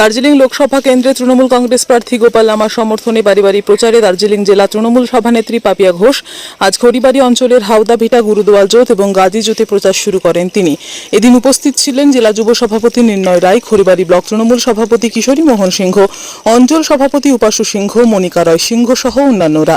দার্জিলিং লোকসভা কেন্দ্রে তৃণমূল কংগ্রেস প্রার্থী গোপাল লামার সমর্থনে বাড়ি প্রচারে দার্জিলিং জেলা তৃণমূল সভানেত্রী পাপিয়া ঘোষ। আজ খড়িবাড়ি অঞ্চলের হাওদাভিটা গুরুদোয়াল জোত এবং গাজী জোতে প্রচার শুরু করেন তিনি। এদিন উপস্থিত ছিলেন জেলা যুব সভাপতি নির্ণয় রায়, খড়িবাড়ি ব্লক তৃণমূল সভাপতি কিশোরী মোহন সিংহ, অঞ্চল সভাপতি উপাসু সিংহ মনিকা রয় সিংহ সহ অন্যান্যরা।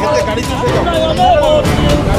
gente, carita,